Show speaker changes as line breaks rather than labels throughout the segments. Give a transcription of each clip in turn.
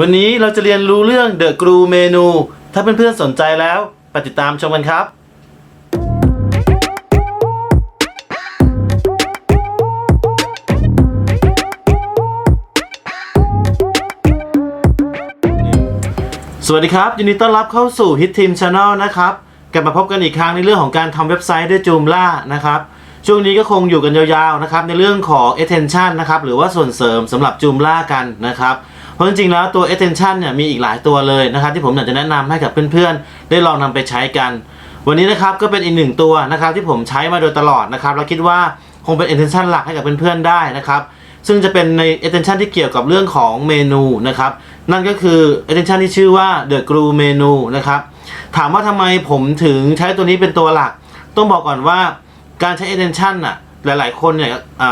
วันนี้เราจะเรียนรู้เรื่อง The Glue เมนู ถ้าเพื่อนๆสนใจแล้วไปติดตามชมกันครับ สวัสดีครับ ยินดีต้อนรับเข้าสู่ Hit Team Channel นะครับ กลับมาพบกันอีกครั้งในเรื่องของการทำเว็บไซต์ด้วย Joomla นะครับช่วงนี้ก็คงอยู่กันยาวๆนะครับในเรื่องของ attention นะครับหรือว่าส่วนเสริมสำหรับ Joomla กันนะครับ เพราะจริงๆแล้วตัว attention เนี่ยมีอีกหลายตัวเลยนะครับที่ผมอยากจะแนะนำให้กับเพื่อนๆ ได้ลองนำไปใช้กัน วันนี้นะครับก็เป็นอีกหนึ่งตัวนะครับที่ผมใช้มาโดยตลอดนะครับแล้วคิดว่าคงเป็น attention หลักให้กับเพื่อนๆได้นะครับซึ่งจะเป็นใน attention ที่เกี่ยวกับเรื่องของเมนูนะครับนั่นก็คือ attention ที่ชื่อว่า the glue menu นะครับถามว่าทำไมผมถึงใช้ตัวนี้เป็นตัวหลัก ต้องบอกก่อนว่าการใช้ attention น่ะ หลาย ๆ คนเนี่ย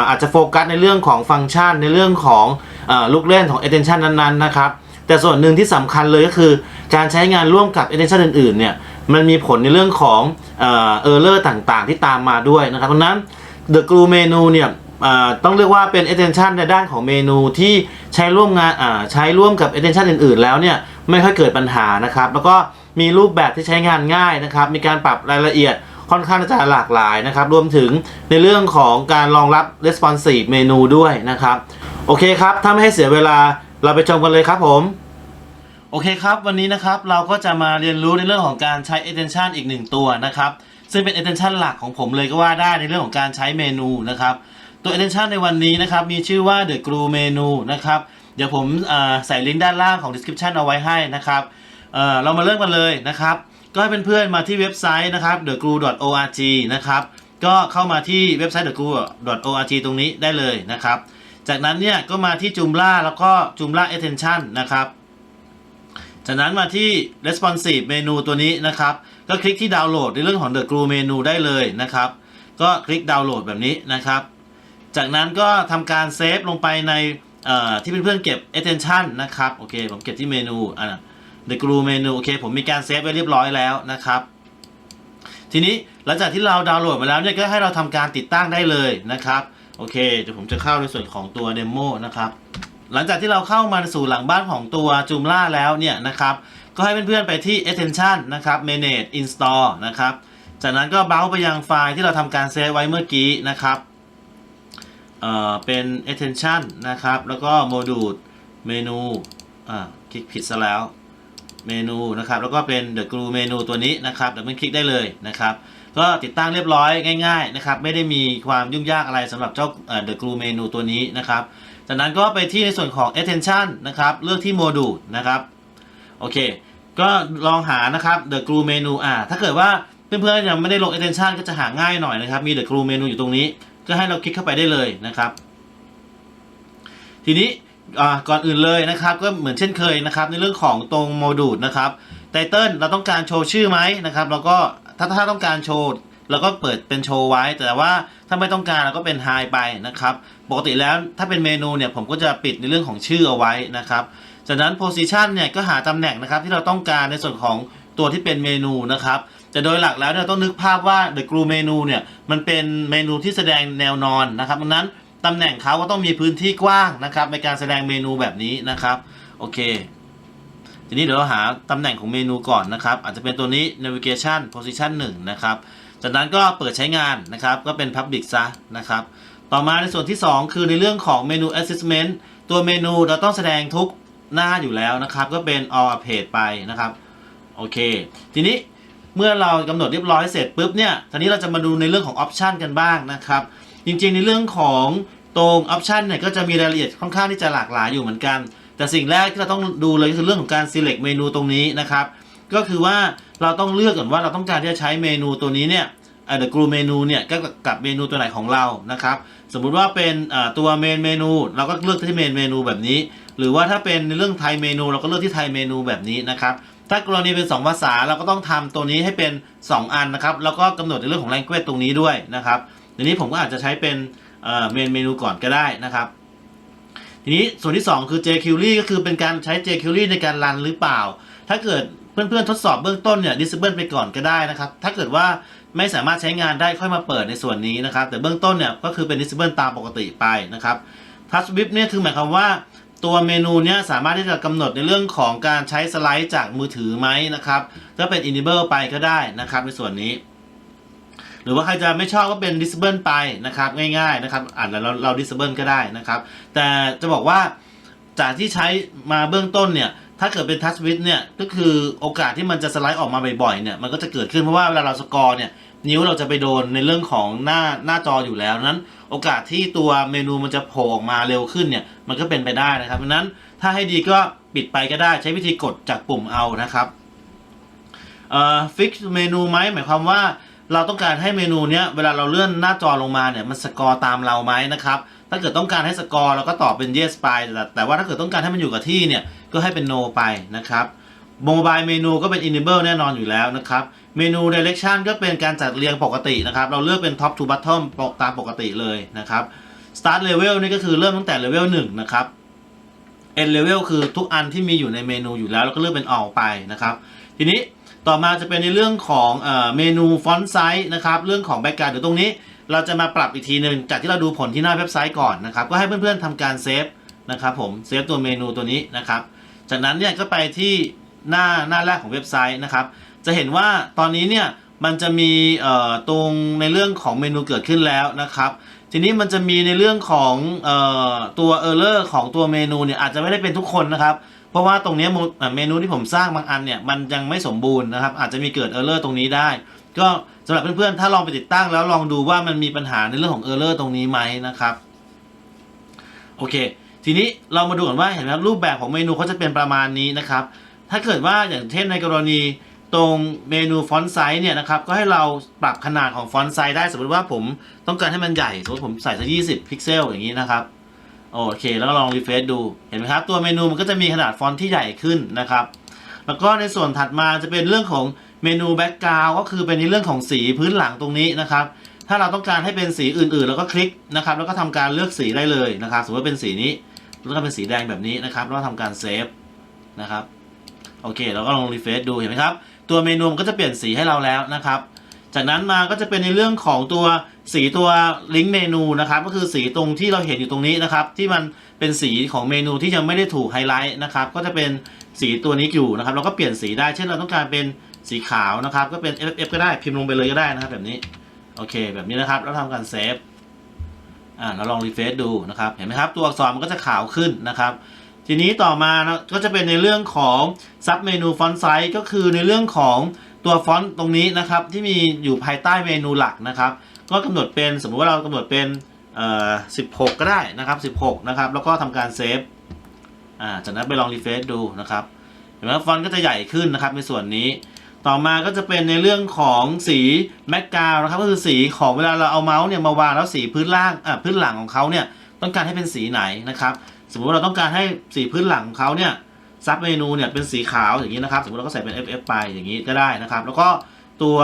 อาจจะโฟกัสในเรื่องของฟังก์ชัน ในเรื่องของอลูกเล่นของ attention นั้นๆ นะครับ แต่ส่วนหนึ่งที่สำคัญเลยก็คือ การใช้งานร่วมกับ attention อื่น ๆ เนี่ยมันมีผลในเรื่องของเอ่อ error ต่างๆ ที่ตามมาด้วยนะครับดังนั้น The Glue Menu เนี่ยต้องเรียกว่าเป็น attention ในด้านของเมนูที่ใช้ร่วมงานใช้ร่วมกับ attention อื่น ๆ แล้วเนี่ยไม่ค่อยเกิดปัญหานะครับ แล้วก็มีรูปแบบที่ใช้งานง่ายนะครับ มีการปรับรายละเอียด ค่อนข้างจะหลากหลายนะครับรวมถึงในเรื่องของการรองรับ responsive เมนูด้วยนะครับโอเคครับถ้าไม่ให้เสียเวลาเราไปชมกันเลยครับผมโอเคครับ วันนี้นะครับเราก็จะมาเรียนรู้ในเรื่องของการใช้ attention อีกหนึ่งตัวนะครับ ซึ่งเป็น attention หลักของผมเลยก็ว่าได้ในเรื่องของการใช้เมนูนะครับตัว attention ในวันนี้นะครับมีชื่อว่า the glue menu นะครับเดี๋ยวผมใส่ลิงก์ด้านล่างของ description เอาไว้ให้นะครับเรามาเริ่มกันเลยนะครับ ก็ให้เพื่อนๆมาที่เว็บไซต์นะครับ theglue.org นะครับ ก็เข้ามาที่เว็บไซต์ theglue.org ตรงนี้ได้เลยนะครับ จากนั้นเนี่ยก็มาที่ Joomla แล้วก็ Joomla attention นะครับ จากนั้นมาที่ responsive เมนูตัวนี้นะครับ ก็คลิกที่ดาวน์โหลดในเรื่องของ the glue เมนูได้เลยนะครับ ก็คลิกดาวน์โหลดแบบนี้นะครับ จากนั้นก็ทำการเซฟลงไปในเอ่อที่เพื่อนๆเก็บ attention นะครับ โอเค ผมเก็บที่เมนูอ่า the glue เมนูโอเค ผมมีการเซฟไว้เรียบร้อยแล้วนะครับ ทีนี้หลังจากที่เราดาวน์โหลดมาแล้วเนี่ยก็ให้เราทำการติดตั้งได้เลยนะครับ โอเคเดี๋ยวผมจะเข้าในส่วนของตัวเดโมนะครับ หลังจากที่เราเข้ามาสู่หลังบ้านของตัว Joomla แล้วเนี่ยนะครับ ก็ให้เพื่อนๆไปที่ attention นะครับ manage install นะครับ จากนั้นก็เบราว์ไปยังไฟล์ที่เราทำการเซฟไว้เมื่อกี้นะครับเอ่อเป็น attention นะครับ แล้วก็ module เมนู อ่า คลิกผิดซะแล้ว เมนูนะครับ แล้วก็เป็น the glue เมนูตัวนี้นะครับเดี๋ยวมันคลิกได้เลยนะครับ ก็ติดตั้งเรียบร้อยง่ายๆนะครับ ไม่ได้มีความยุ่งยากอะไรสำหรับเจ้าเอ่อ the glue เมนูตัวนี้นะครับ จากนั้นก็ไปที่ในส่วนของ attention นะครับ เลือกที่ module นะครับ โอเค ก็ลองหานะครับ the glue menu อ่า ถ้าเกิดว่าเพื่อนๆยังไม่ได้ลง attention ก็จะหาง่ายหน่อยนะครับ มี the glue menu อยู่ตรงนี้ ก็ให้เราคลิกเข้าไปได้เลยนะครับ ทีนี้ ก่อนอื่นเลยนะครับก็เหมือนเช่นเคยนะครับ ในเรื่องของตรงโมดูลนะครับไตเติลเราต้องการโชว์ชื่อไหมนะครับเราก็ถ้าถ้าต้องการโชว์เราก็เปิดเป็นโชว์ไว้ แต่ว่าถ้าไม่ต้องการเราก็เป็นไฮไปนะครับปกติแล้วถ้าเป็นเมนูเนี่ยผมก็จะปิดในเรื่องของชื่อเอาไว้นะครับจากนั้น position เนี่ยก็หาตำแหน่งนะครับที่เราต้องการในส่วนของตัวที่เป็นเมนูนะครับแต่โดยหลักแล้วเนี่ยต้องนึกภาพว่า the glue menu เนี่ยมันเป็นเมนูที่แสดงแนวนอนนะครับดังนั้น ตำแหน่งเขาก็ต้องมีพื้นที่กว้างนะครับในการแสดงเมนูแบบนี้นะครับโอเค ทีนี้เดี๋ยวเราหาตำแหน่งของเมนูก่อนนะครับ อาจจะเป็นตัวนี้ navigation position 1 นะครับจากนั้นก็เปิดใช้งานนะครับก็เป็น public ซะนะครับต่อมาในส่วนที่ 2 คือในเรื่องของเมนู assessment ตัวเมนูเราต้องแสดงทุกหน้าอยู่แล้วนะครับ ก็เป็น all page ไปนะครับโอเค ทีนี้เมื่อเรากำหนดเรียบร้อยเสร็จปุ๊บเนี่ยทีนี้เราจะมาดูในเรื่องของ option กันบ้างนะครับ จริงๆ ในเรื่องของตรง option เนี่ยก็จะมีรายละเอียดค่อนข้างที่จะหลากหลายอยู่เหมือนกัน แต่สิ่งแรกที่เราต้องดูเลยก็คือเรื่องของการ select เมนูตรงนี้นะครับ ก็คือว่าเราต้องเลือกก่อนว่าเราต้องการที่จะใช้เมนูตัวนี้เนี่ยเอ่อ the glue เมนูเนี่ยก็กับเมนูตัวไหนของเรานะครับสมมุติว่าเป็นตัว main เมนูเราก็เลือกที่ main เมนูแบบนี้ หรือว่าถ้าเป็นในเรื่องไทยเมนูเราก็เลือกที่ไทยเมนูแบบนี้นะครับถ้ากรณีเป็น 2 ภาษาเราก็ต้องทำตัวนี้ให้เป็น 2 อันนะครับแล้วก็กำหนดในเรื่องของ language ตรงนี้ด้วยนะครับ ทีนี้ผมก็อาจจะใช้เป็นเอ่อ main เมนูก่อนก็ได้นะครับ ทีนี้ส่วนที่ 2 คือ jQuery ก็คือเป็นการใช้ jQuery ในการรันหรือเปล่า ถ้าเกิดเพื่อนๆทดสอบเบื้องต้นเนี่ย disable ไปก่อนก็ได้นะครับ ถ้าเกิดว่าไม่สามารถใช้งานได้ค่อยมาเปิดในส่วนนี้นะครับ แต่เบื้องต้นเนี่ยก็คือเป็น disable ตามปกติไปนะครับ touch whip เนี่ยคือหมายความว่าตัวเมนูเนี้ยสามารถที่จะกำหนดในเรื่องของการใช้สไลด์จากมือถือไหมนะครับก็เป็น enable ไปก็ได้นะครับในส่วนนี้ หรือว่าใครจะไม่ชอบก็เป็น disable ไปนะครับง่ายๆนะครับอ่านแล้วเราเรา disable ก็ได้นะครับ แต่จะบอกว่าจากที่ใช้มาเบื้องต้นเนี่ยถ้าเกิดเป็น Touch w i t เนี่ยก็คือโอกาสที่มันจะสไลด์ออกมาบ่อยๆเนี่ยมันก็จะเกิดขึ้นเพราะว่าเวลาเราสกอร์เนี่ยนิ้วเราจะไปโดนในเรื่องของหน้าหน้าจออยู่แล้วนั้น โอกาสที่ตัวเมนูมันจะโผล่ออกมาเร็วขึ้นเนี่ยมันก็เป็นไปได้นะครับดังนั้นถ้าให้ดีก็ปิดไปก็ได้ใช้วิธีกดจากปุ่มเอานะครับเอ่อฟิกเมนูไหมหมายความว่า เราต้องการให้เมนูเนี้ยเวลาเราเลื่อนหน้าจอลงมาเนี่ยมันสกอร์ตามเราไหมนะครับ ถ้าเกิดต้องการให้สกอร์เราก็ตอบเป็น yes ไปแต่แต่ว่าถ้าเกิดต้องการให้มันอยู่กับที่เนี่ยก็ให้เป็น no ไปนะครับโมบายเมนูก็เป็น enable แน่นอนอยู่แล้วนะครับ เมนู direction ก็เป็นการจัดเรียงปกตินะครับ เราเลือกเป็น top to bottom ตามปกติเลยนะครับ start level นี่ก็คือเริ่มตั้งแต่ level 1 นะครับ end level คือทุกอันที่มีอยู่ในเมนูอยู่แล้วเราก็เลือกเป็น all ไปนะครับ ทีนี้ ต่อมาจะเป็นในเรื่องของเมนูฟอนต์ไซส์นะครับ เรื่องของแบ็กกราวด์เดี๋ยวตรงนี้ เราจะมาปรับอีกทีหนึ่งจากที่เราดูผลที่หน้าเว็บไซต์ก่อนนะครับ ก็ให้เพื่อนๆทำการเซฟนะครับผมเซฟตัวเมนูตัวนี้นะครับ จากนั้นเนี่ยก็ไปที่หน้าหน้าแรกของเว็บไซต์นะครับ จะเห็นว่าตอนนี้เนี่ยมันจะมีตรงในเรื่องของเมนูเกิดขึ้นแล้วนะครับ ทีนี้มันจะมีในเรื่องของออตัวเออร์เลอร์ของตัวเมนูเนี่ยอาจจะไม่ได้เป็นทุกคนนะครับ เพราะว่าตรงนี้เมนูที่ผมสร้างบางอันเนี่ยมันยังไม่สมบูรณ์นะครับ อาจจะมีเกิดเออร์เลอร์ตรงนี้ได้ ก็สำหรับเพื่อนๆถ้าลองไปติดตั้งแล้วลองดูว่ามันมีปัญหาในเรื่องของเออร์เลอร์ตรงนี้ไหมนะครับโอเค ทีนี้เรามาดูกันว่าเห็นไหมครับรูปแบบของเมนูเขาจะเป็นประมาณนี้นะครับ ถ้าเกิดว่าอย่างเช่นในกรณีตรงเมนูฟอนต์ไซส์เนี่ยนะครับก็ให้เราปรับขนาดของฟอนต์ไซส์ได้สมมติว่าผมต้องการให้มันใหญ่สมมติผมใส่สัก20พิกเซลอย่างนี้นะครับ โอเคแล้วก็ลองรีเฟรชดูเห็นไหมครับ ตัวเมนูมันก็จะมีขนาดฟอนต์ที่ใหญ่ขึ้นนะครับ แล้วก็ในส่วนถัดมาจะเป็นเรื่องของเมนูแบ็กกราวก็คือเป็นในเรื่องของสีพื้นหลังตรงนี้นะครับ ถ้าเราต้องการให้เป็นสีอื่นๆ แล้วก็คลิกนะครับ แล้วก็ทำการเลือกสีได้เลยนะครับ สมมติว่าเป็นสีนี้แล้วก็เป็นสีแดงแบบนี้นะครับแล้วก็ทำการเซฟนะครับโอเคแล้วก็ลองรีเฟรชดูเห็นไหมครับ ตัวเมนูมันก็จะเปลี่ยนสีให้เราแล้วนะครับ จากนั้นมาก็จะเป็นในเรื่องของตัว สีตัวลิงก์เมนูนะครับก็คือสีตรงที่เราเห็นอยู่ตรงนี้นะครับ ที่มันเป็นสีของเมนูที่ยังไม่ได้ถูกไฮไลท์นะครับ ก็จะเป็นสีตัวนี้อยู่นะครับเราก็เปลี่ยนสีได้เช่นเราต้องการเป็นสีขาวนะครับ ก็เป็น FF ก็ได้พิมพ์ลงไปเลยก็ได้นะครับ แบบนี้โอเค แบบนี้นะครับ แล้วทำการเซฟอ่าเราลองรีเฟรชดูนะครับ เห็นไหมครับ ตัวอักษรมันก็จะขาวขึ้นนะครับ ทีนี้ต่อมานะก็จะเป็นในเรื่องของซับเมนูฟอนต์ไซส์ก็คือในเรื่องของตัวฟอนต์ตรงนี้นะครับ ที่มีอยู่ภายใต้เมนูหลักนะครับ ก็กำหนดเป็นสมมุติว่าเรากำหนดเป็นเอ่อ16 ก็ได้นะครับ 16 นะครับ แล้วก็ทำการเซฟอ่าจากนั้นไปลองรีเฟรชดูนะครับเห็นไหมฟอนต์ก็จะใหญ่ขึ้นนะครับในส่วนนี้ ต่อมาก็จะเป็นในเรื่องของสีแม็กกาวนะครับก็คือสีของเวลาเราเอาเมาส์เนี่ยมาวางแล้วสีพื้นล่างอ่าพื้นหลังของเขาเนี่ยต้องการให้เป็นสีไหนนะครับ สมมติเราต้องการให้สีพื้นหลังของเขาเนี่ยซับเมนูเนี่ยเป็นสีขาวอย่างนี้นะครับ สมมติเราก็ใส่เป็น FF ไปอย่างนี้ก็ได้นะครับ แล้วก็ตัว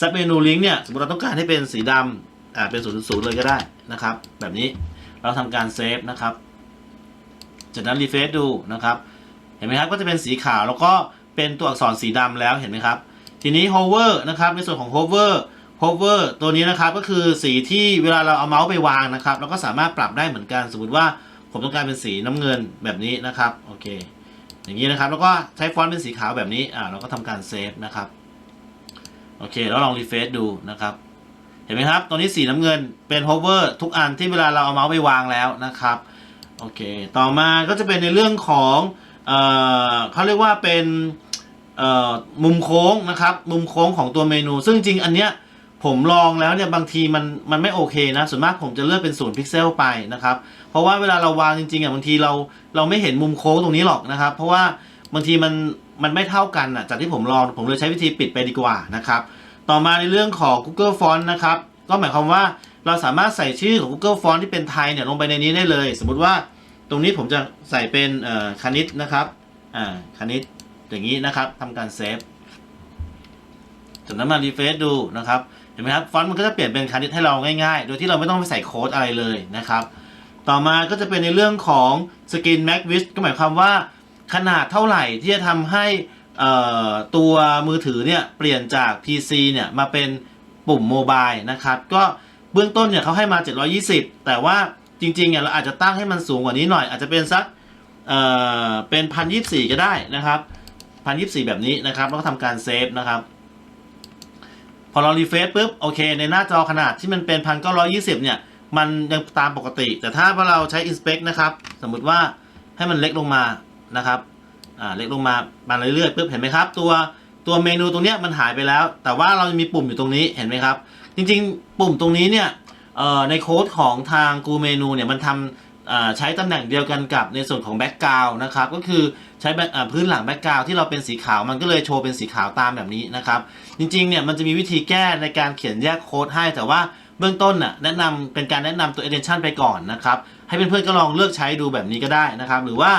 ซับเมนูลิงก์เนี่ยสมมติเราต้องการให้เป็นสีดำอ่าเป็นศูนย์ศูนย์เลยก็ได้นะครับ แบบนี้เราทำการเซฟนะครับ จากนั้นรีเฟรชดูนะครับ เห็นไหมครับก็จะเป็นสีขาวแล้วก็เป็นตัวอักษรสีดำแล้วเห็นไหมครับ ทีนี้ hover นะครับ ในส่วนของ hover hover ตัวนี้นะครับก็คือสีที่เวลาเราเอาเมาส์ไปวางนะครับเราก็สามารถปรับได้เหมือนกันสมมติว่าผมต้องการเป็นสีน้ำเงินแบบนี้นะครับโอเค อย่างนี้นะครับแล้วก็ใช้ฟอนต์เป็นสีขาวแบบนี้อ่าเราก็ทำการเซฟนะครับ โอเค แล้วลองรีเฟรชดูนะครับ เห็นไหมครับ ตัวนี้สีน้ำเงินเป็น hover ทุกอันที่เวลาเราเอาเมาส์ไปวางแล้วนะครับ โอเค ต่อมาก็จะเป็นในเรื่องของเอ่อเขาเรียกว่าเป็นเอ่อมุมโค้งนะครับ มุมโค้งของตัวเมนู ซึ่งจริงอันเนี้ยผมลองแล้วเนี่ยบางทีมันมันไม่โอเคนะส่วนมากผมจะเลือกเป็นศูนย์พิกเซลไปนะครับ เพราะว่าเวลาเราวางจริงๆอะบางทีเราเราไม่เห็นมุมโค้งตรงนี้หรอกนะครับ เพราะว่าบางทีมัน มันไม่เท่ากันอะจากที่ผมลองผมเลยใช้วิธีปิดไปดีกว่านะครับ ต่อมาในเรื่องของ Google Font นะครับ ก็หมายความว่าเราสามารถใส่ชื่อของ Google Font ที่เป็นไทยเนี่ยลงไปในนี้ได้เลย สมมุติว่าตรงนี้ผมจะใส่เป็นคณิตนะครับอ่าคณิตอย่างนี้นะครับทำการเซฟจากนั้นมารีเฟรชดูนะครับเห็นไหมครับฟอนต์มันก็จะเปลี่ยนเป็นคณิตให้เราง่ายๆ โดยที่เราไม่ต้องไปใส่โค้ดอะไรเลยนะครับ ต่อมาก็จะเป็นในเรื่องของ Skin Max Width ก็หมายความว่า ขนาดเท่าไหร่ที่จะทำให้ตัวมือถือเนี่ยเปลี่ยนจาก PC เนี่ยมาเป็นปุ่มโมบายนะครับ ก็เบื้องต้นเนี่ยเขาให้มา 720 แต่ว่าจริงๆเนี่ยเราอาจจะตั้งให้มันสูงกว่านี้หน่อย อาจจะเป็นสักเอ่อเป็นพันยี่สี่ก็ได้นะครับพันยี่สี่แบบนี้นะครับแล้วก็ทำการเซฟนะครับ พอเรารีเฟซปุ๊บโอเค ในหน้าจอขนาดที่มันเป็นพันเก้าร้อยี่สิบเนี่ย มันยังตามปกติ แต่ถ้าเราใช้ inspect นะครับ สมมติว่าให้มันเล็กลงมา นะครับอ่าเล็กลงมามาเรื่อยๆปุ๊บเห็นไหมครับ ตัวตัวเมนูตรงเนี้ยมันหายไปแล้ว แต่ว่าเรายังมีปุ่มอยู่ตรงนี้เห็นไหมครับ จริงๆ ปุ่มตรงนี้เนี่ยในโค้ดของทางกูเมนูเนี่ยมันทำอ่าใช้ตำแหน่งเดียวกันกับในส่วนของแบ็กกราวนะครับก็คือใช้พื้นหลังแบ็กกราวที่เราเป็นสีขาวมันก็เลยโชว์เป็นสีขาวตามแบบนี้นะครับ จริงๆเนี่ยมันจะมีวิธีแก้ในการเขียนแยกโค้ดให้แต่ว่าเบื้องต้นน่ะแนะนำเป็นการแนะนำตัว extension ไปก่อนนะครับ ให้เพื่อนๆก็ลองเลือกใช้ดูแบบนี้ก็ได้นะครับ หรือว่า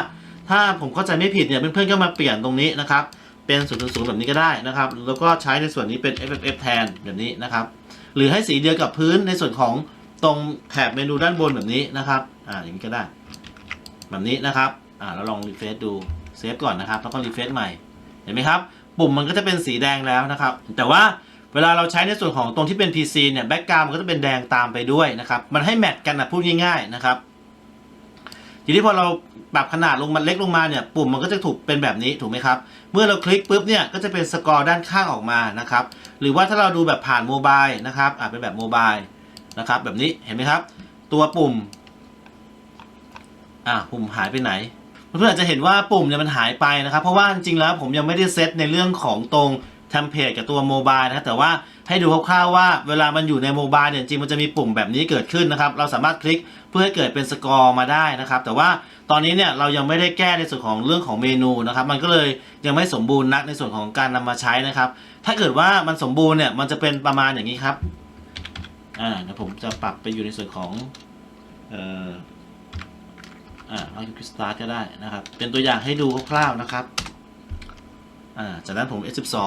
ถ้าผมเข้าใจไม่ผิดเนี่ยเพื่อนๆก็มาเปลี่ยนตรงนี้นะครับเป็น0 0 0แบบนี้ก็ได้นะครับ แล้วก็ใช้ในส่วนนี้เป็น FFF แทนแบบนี้นะครับ หรือให้สีเดียวกับพื้นในส่วนของตรงแถบเมนูด้านบนแบบนี้นะครับ อ่าอย่างนี้ก็ได้ แบบนี้นะครับ อ่าเราลองรีเฟซดูเซฟก่อนนะครับ แล้วก็รีเฟซใหม่ เห็นไหมครับ ปุ่มมันก็จะเป็นสีแดงแล้วนะครับ แต่ว่าเวลาเราใช้ในส่วนของตรงที่เป็น PC เนี่ย แบ็กกราวมันก็จะเป็นแดงตามไปด้วยนะครับ มันให้แมทกันนะพูดง่ายๆนะครับ ทีนี้พอเราปรับขนาดลงมาเล็กลงมาเนี่ยปุ่มมันก็จะถูกเป็นแบบนี้ถูกไหมครับ เมื่อเราคลิกปุ๊บเนี่ยก็จะเป็นสกอร์ด้านข้างออกมานะครับ หรือว่าถ้าเราดูแบบผ่านโมบายนะครับอ่าเป็นแบบโมบายนะครับ แบบนี้เห็นไหมครับ ตัวปุ่มอ่าปุ่มหายไปไหนเพื่อนๆอาจจะเห็นว่าปุ่มเนี่ยมันหายไปนะครับ เพราะว่าจริงๆแล้วผมยังไม่ได้เซตในเรื่องของตรง เทมเพลตกับตัวโมบายนะครับแต่ว่าให้ดูคร่าวๆว่าเวลามันอยู่ในโมบายเนี่ยจริงมันจะมีปุ่มแบบนี้เกิดขึ้นนะครับ เราสามารถคลิกเพื่อให้เกิดเป็นสกอร์มาได้นะครับ แต่ว่าตอนนี้เนี่ยเรายังไม่ได้แก้ในส่วนของเรื่องของเมนูนะครับ มันก็เลยยังไม่สมบูรณ์นักในส่วนของการนำมาใช้นะครับ ถ้าเกิดว่ามันสมบูรณ์เนี่ยมันจะเป็นประมาณอย่างนี้ครับอ่าเดี๋ยวผมจะปรับไปอยู่ในส่วนของเอ่ออ่าเอาคลิกสตาร์ทก็ได้นะครับ เป็นตัวอย่างให้ดูคร่าวๆนะครับ อ่าจากนั้นผม S12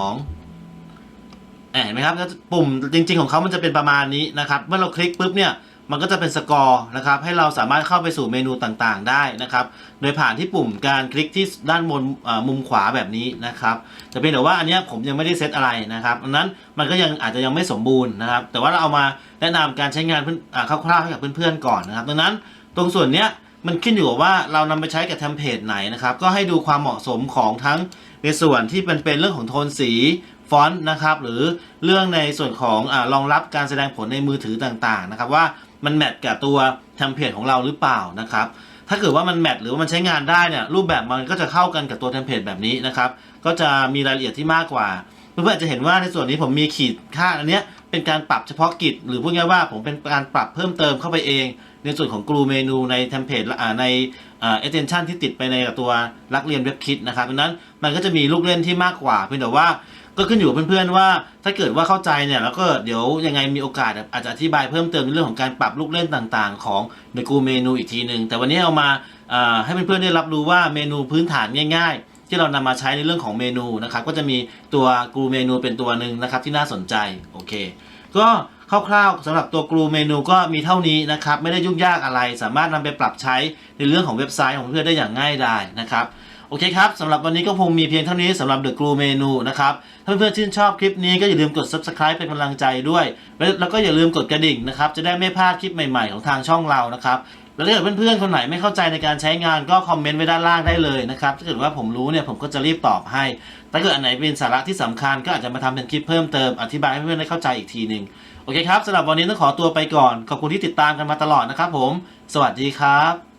เห็นไหมครับปุ่มจริง ๆ ของเขามันจะเป็นประมาณนี้นะครับ เมื่อเราคลิกปุ๊บเนี่ยมันก็จะเป็นสกอร์นะครับให้เราสามารถเข้าไปสู่เมนูต่างๆ ได้นะครับ โดยผ่านที่ปุ่มการคลิกที่ด้านบนมุมขวาแบบนี้นะครับแต่เพียงแต่ว่าอันนี้ผมยังไม่ได้เซตอะไรนะครับดังนั้นมันก็ยังอาจจะยังไม่สมบูรณ์นะครับ แต่ว่าเราเอามาแนะนำการใช้งานเพื่อนอ่าคร่าวๆให้กับเพื่อนๆก่อนนะครับ ดังนั้นตรงส่วนเนี้ยมันขึ้นอยู่กับว่าเรานำไปใช้กับเทมเพลตไหนนะครับ ก็ให้ดูความเหมาะสมของทั้ง ในส่วนที่เป็นเป็นเรื่องของโทนสีฟอนต์นะครับหรือเรื่องในส่วนของอรองรับการแสดงผลในมือถือต่างๆนะครับว่ามันแมทกับตัวเทมเพลตของเราหรือเปล่านะครับถ้าเกิดว่ามันแมทหรือว่ามันใช้งานได้เนี่ยรูปแบบมันก็จะเข้ากันกับตัวเทมเพลตแบบนี้นะครับก็จะมีรายละเอียดที่มากกว่าเพื่อนๆจะเห็นว่าในส่วนนี้ผมมีขีดค่าอันเนี้ยเป็นการปรับเฉพาะกิจ หรือพูดง่ายๆว่าผมเป็นการปรับเพิ่มเติมเข้าไปเอง ในส่วนของกรูเมนูในเทมเพลตใน เอ่อ extension ที่ติดไปในกับตัวรักเรียนเว็บคิดนะครับดังนั้นมันก็จะมีลูกเล่นที่มากกว่าเพียงแต่ว่าก็ขึ้นอยู่เพื่อนๆว่าถ้าเกิดว่าเข้าใจเนี่ยแล้วก็เดี๋ยวยังไงมีโอกาสอาจจะอธิบายเพิ่มเติมในเรื่องของการปรับลูกเล่นต่างๆ ของในกูเมนูอีกทีหนึ่งแต่วันนี้เอามาให้เพื่อนๆได้รับรู้ว่าเมนูพื้นฐานง่ายๆ ที่เรานำมาใช้ในเรื่องของเมนูนะครับก็จะมีตัวกูเมนูเป็นตัวหนึ่งนะครับที่น่าสนใจโอเค ก็ คร่าวๆสำหรับตัวกรูเมนูก็มีเท่านี้นะครับ ไม่ได้ยุ่งยากอะไร สามารถนำไปปรับใช้ในเรื่องของเว็บไซต์ของเพื่อนได้อย่างง่ายดายนะครับโอเคครับสำหรับวันนี้ก็คงมีเพียงเท่านี้สำหรับ The Glue Menu นะครับ ถ้าเพื่อนๆชื่นชอบคลิปนี้ก็อย่าลืมกด Subscribe เป็นกำลังใจด้วย แล้วก็อย่าลืมกดกระดิ่งนะครับ จะได้ไม่พลาดคลิปใหม่ๆของทางช่องเรานะครับ แล้วถ้าเกิดเพื่อนๆคนไหนไม่เข้าใจในการใช้งานก็คอมเมนต์ไว้ด้านล่างได้เลยนะครับ ถ้าเกิดว่าผมรู้เนี่ยผมก็จะรีบตอบให้ ถ้าเกิดอันไหนเป็นสาระที่สำคัญก็อาจจะมาทำเป็นคลิปเพิ่มเติมอธิบายให้เพื่อนๆได้เข้าใจอีกทีหนึ่ง โอเคครับสำหรับวันนี้ต้องขอตัวไปก่อน ขอบคุณที่ติดตามกันมาตลอดนะครับผม สวัสดีครับ